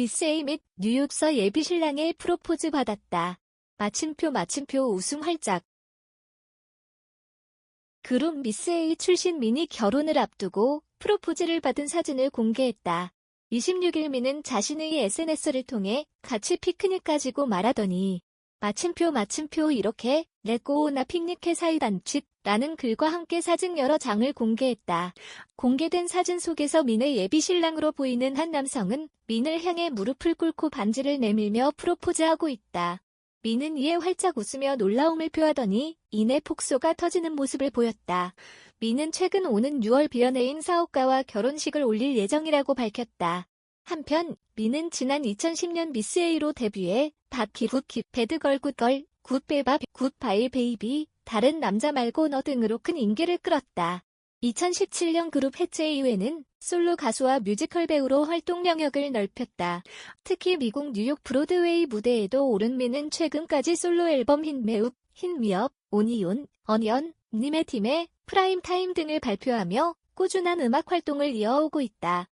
A 및 뉴욕서 예비신랑의 프로포즈 받았다. 마침표 마침표 웃음 활짝. 그룹 A 출신 미니 결혼을 앞두고 프로포즈를 받은 사진을 공개했다. 26일 미는 자신의 SNS를 통해 같이 피크닉 가지고 말하더니 마침표 마침표 이렇게 레고나 픽닉해 사이단칫 라는 글과 함께 사진 여러 장을 공개했다. 공개된 사진 속에서 민의 예비 신랑으로 보이는 한 남성은 민을 향해 무릎을 꿇고 반지를 내밀며 프로포즈하고 있다. 민은 이에 활짝 웃으며 놀라움을 표하더니 이내 폭소가 터지는 모습을 보였다. 민은 최근 오는 6월 비연예인 사업가와 결혼식을 올릴 예정이라고 밝혔다. 한편 민은 지난 2010년 미스 A로 데뷔해 바키 굿키 배드걸 굿걸 굿베바 굿바이 베이비 다른 남자 말고 너 등으로 큰 인기를 끌었다. 2017년 그룹 해체 이후에는 솔로 가수와 뮤지컬 배우로 활동 영역을 넓혔다. 특히 미국 뉴욕 브로드웨이 무대에도 오른 민은 최근까지 솔로 앨범 흰매욱, 흰미업, 오니온, 어니언, 님의 팀의 프라임 타임 등을 발표하며 꾸준한 음악 활동을 이어오고 있다.